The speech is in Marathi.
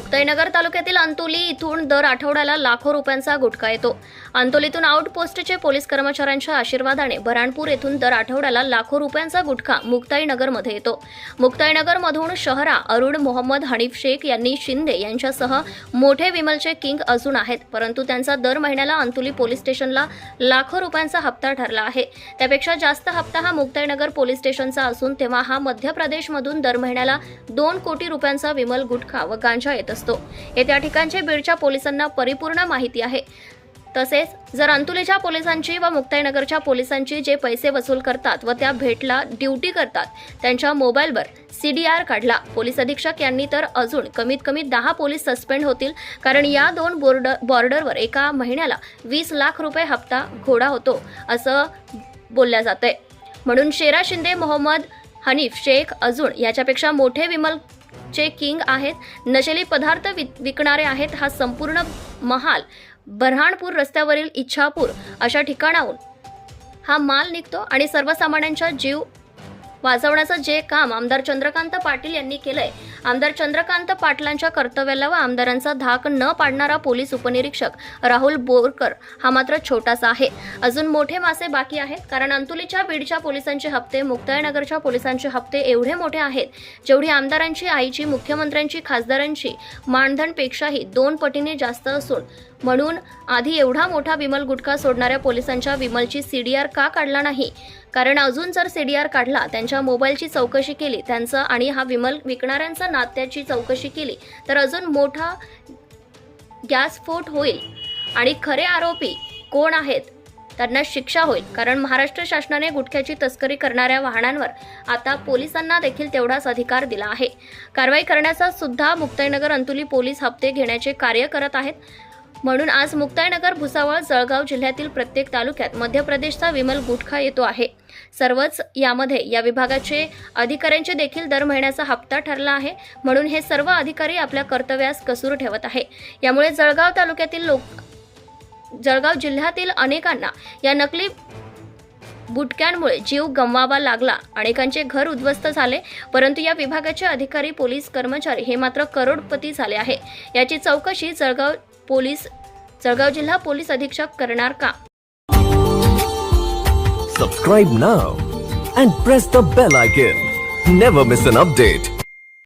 मुक्ताईनगर तालुक्यातील अंतोली इथून दर आठवड्याला लाखो रुपयांचा गुटखा येतो. अंतोलीतून आउटपोस्टचे पोलीस कर्मचाऱ्यांच्या आशीर्वादाने बऱ्हाणपूर येथून दर आठवड्याला लाखो रुपयांचा गुटखा मुक्ताईनगरमध्ये येतो. मुक्ताईनगरमधून शहरा अरुण मोहम्मद हनीफ शेख यांनी शिंदे यांच्यासह मोठे विमलचे किंग अजून आहेत. परंतु त्यांचा दर महिन्याला अंतोली पोलीस स्टेशनला लाखो रुपयांचा हप्ता ठरला आहे. त्यापेक्षा जास्त हप्ता हा मुक्ताईनगर पोलीस स्टेशनचा असून तेव्हा हा मध्य प्रदेशमधून दर महिन्याला दोन कोटी रुपयांचा विमल गुटखा व गांजा येतो. असतो. हे त्या ठिकाणचे बीडच्या पोलिसांना परिपूर्ण माहिती आहे. तसेच जर अंतुलेच्या पोलिसांची व मुक्ताईनगरच्या पोलिसांची जे पैसे वसूल करतात व त्या भेटला ड्युटी करतात त्यांच्या मोबाईलवर सी डी आर काढला. पोलीस अधीक्षक यांनी तर अजून कमीत कमी दहा पोलीस सस्पेंड होतील कारण या दोन बोर्डर बॉर्डरवर एका महिन्याला वीस लाख रुपये हप्ता घोडा होतो असं बोलल्या जातंय. म्हणून शेरा शिंदे मोहम्मद हनीफ शेख अजून याच्यापेक्षा मोठे विमल चे किंग आहेत नशेली पदार्थ विक- विकणारे आहेत हा संपूर्ण महाल बऱ्हाणपूर रस्त्यावरील इच्छापूर अशा ठिकाणाहून हा माल निघतो आणि सर्वसामान्यांचा जीव वाचवण्याचं जे काम आमदार चंद्रकांत पाटील यांनी केलंय आमदार चंद्रकांत पाटलांच्या कर्तव्याला व आमदारांचा धाक न पाडणारा पोलीस उपनिरीक्षक राहुल बोरकर हा मात्र छोटासा आहे. अजून मोठे मासे बाकी आहेत कारण अंतुलीच्या बीडच्या पोलिसांचे हप्ते मुक्ताईनगरच्या पोलिसांचे हप्ते एवढे मोठे आहेत जेवढी आमदारांची आईची मुख्यमंत्र्यांची खासदारांची मानधनपेक्षाही दोन पटीने जास्त असून म्हणून आधी एवढा मोठा विमल गुटखा सोडणाऱ्या पोलिसांच्या विमलची सीडीआर का काढला नाही? कारण अजून जर सीडीआर काढला त्यांच्या मोबाईलची चौकशी केली त्यांचं आणि हा विमल विकणाऱ्यांचा नात्याची चौकशी केली तर अजून मोठा गॅसस्फोट होईल. आणि खरे आरोपी कोण आहेत? त्यांना शिक्षा होईल. कारण महाराष्ट्र शासनाने गुटख्याची तस्करी करणाऱ्या वाहनांवर आता पोलिसांना देखील तेवढाच अधिकार दिला आहे. कारवाई करण्याचा सुद्धा मुक्ताईनगर अंतुली पोलीस हप्ते घेण्याचे कार्य करत आहेत. म्हणून आज मुक्ताईनगर भुसावळ जळगाव जिल्ह्यातील प्रत्येक तालुक्यात मध्य प्रदेशचा विमल गुटखा येतो आहे. सर्वच यामध्ये या विभागाचे अधिकाऱ्यांचे देखील दर महिन्याचा हप्ता ठरला आहे. म्हणून हे सर्व अधिकारी आपल्या कर्तव्यास कसूर ठेवत आहे. यामुळे जळगाव तालुक्यातील लोक जळगाव जिल्ह्यातील अनेकांना या नकली बुटक्यांमुळे जीव गमवावा लागला. अनेकांचे घर उद्ध्वस्त झाले परंतु या विभागाचे अधिकारी पोलीस कर्मचारी हे मात्र करोडपती झाले आहे. याची चौकशी जळगाव पोलीस जळगाव जिल्हा पोलीस अधीक्षक करणार का subscribe now and press the bell icon never miss an update